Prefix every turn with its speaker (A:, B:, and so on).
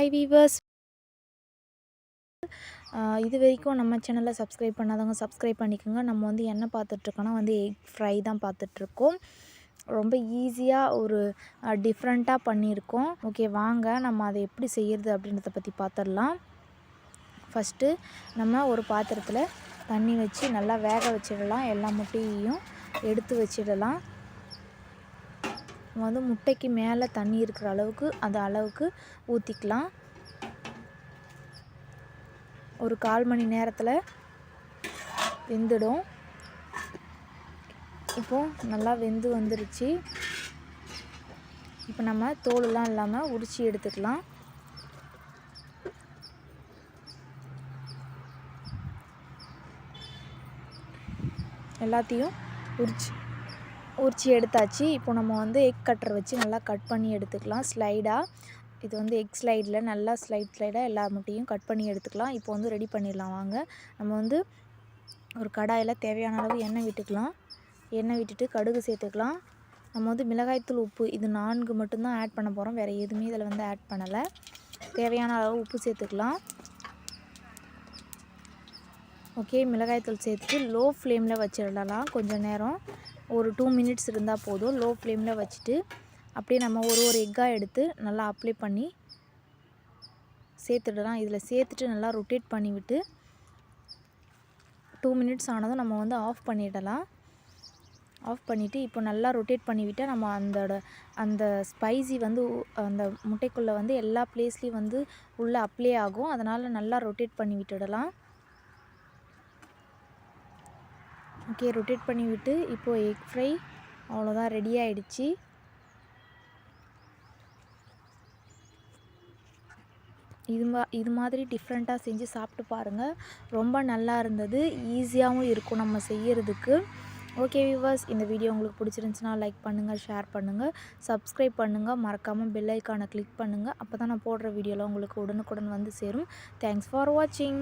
A: Hi viewers இது வரைக்கும் நம்ம சேனலை சப்ஸ்கிரைப் பண்ணாதவங்க சப்ஸ்கிரைப் பண்ணிக்கோங்க. நம்ம வந்து என்ன பார்த்துட்ருக்கோன்னா வந்து எக் ஃப்ரை தான் பார்த்துட்ருக்கோம். ரொம்ப ஈஸியாக ஒரு டிஃப்ரெண்ட்டாக பண்ணியிருக்கோம். ஓகே வாங்க நம்ம அதை எப்படி செய்கிறது அப்படின்றத பற்றி பார்த்துடலாம். ஃபஸ்ட்டு நம்ம ஒரு பாத்திரத்தில் தண்ணி வச்சு நல்லா வேக வச்சிடலாம். எல்லா முட்டையையும் எடுத்து வச்சிடலாம். வந்து முட்டைக்கு மேலே தண்ணி இருக்கிற அளவுக்கு அந்த அளவுக்கு ஊற்றிக்கலாம் ஒரு கால் மணி நேரத்தில் வெந்துடும். இப்போது நல்லா வெந்து வந்துருச்சு. இப்போ நம்ம தோலெல்லாம் இல்லாமல் உரிச்சு எடுத்துக்கலாம். எல்லாத்தையும் உரிச்சு உரிச்சி எடுத்தாச்சு. இப்போ நம்ம வந்து எக் கட்டர் வச்சு நல்லா கட் பண்ணி எடுத்துக்கலாம். ஸ்லைடாக இது வந்து எக் ஸ்லைடில் நல்லா ஸ்லைட் ஸ்லைடாக எல்லா முட்டையும் கட் பண்ணி எடுத்துக்கலாம். இப்போ வந்து ரெடி பண்ணிடலாம். வாங்க. நம்ம வந்து ஒரு கடாயில் தேவையான அளவு எண்ணெய் விட்டுக்கலாம். எண்ணெய் விட்டுட்டு கடுகு சேர்த்துக்கலாம். நம்ம வந்து மிளகாய்த்தூள் உப்பு இது நான்கு மட்டும்தான் ஆட் பண்ண போகிறோம் வேறு எதுவுமே இதில் வந்து ஆட் பண்ணலை. தேவையான அளவு உப்பு சேர்த்துக்கலாம். ஓகே மிளகாய்த்தூள் சேர்த்துட்டு லோ ஃப்ளேமில் வச்சிடலாம். கொஞ்சம் நேரம். ஒரு டூ மினிட்ஸ் இருந்தால் போதும். லோ ஃப்ளேமில் வச்சுட்டு அப்படியே நம்ம ஒரு ஒரு எக்காக எடுத்து நல்லா அப்ளை பண்ணி சேர்த்துடலாம். இதில் சேர்த்துட்டு நல்லா ரொட்டேட் பண்ணிவிட்டு டூ மினிட்ஸ் ஆனதும் நம்ம வந்து ஆஃப் பண்ணிடலாம். ஆஃப் பண்ணிவிட்டு இப்போ நல்லா ரொட்டேட் பண்ணிவிட்டால் நம்ம அந்தோட அந்த ஸ்பைசி வந்து அந்த முட்டைக்குள்ளே வந்து எல்லா பிளேஸ்லேயும் வந்து உள்ளே அப்ளை ஆகும். அதனால் நல்லா ரொட்டேட் பண்ணி விட்டுடலாம் ஓகே ரொட்டேட் பண்ணி விட்டு இப்போது எக் ஃப்ரை அவ்வளோதான் ரெடி ஆகிடுச்சி இது மா இது மாதிரி டிஃப்ரெண்ட்டாக செஞ்சு சாப்பிட்டு பாருங்கள் ரொம்ப நல்லா இருந்தது. ஈஸியாகவும் இருக்கும் நம்ம செய்கிறதுக்கு ஓகே வியூவர்ஸ் இந்த வீடியோ உங்களுக்கு பிடிச்சிருந்துச்சுன்னா லைக் பண்ணுங்கள் ஷேர் பண்ணுங்கள் சப்ஸ்கிரைப் பண்ணுங்கள் மறக்காமல் பெல் ஐக்கானை கிளிக் பண்ணுங்கள் அப்போ தான் நான் போடுற வீடியோலாம் உங்களுக்கு உடனுக்குடன் வந்து சேரும். தேங்க்ஸ் ஃபார் வாட்சிங்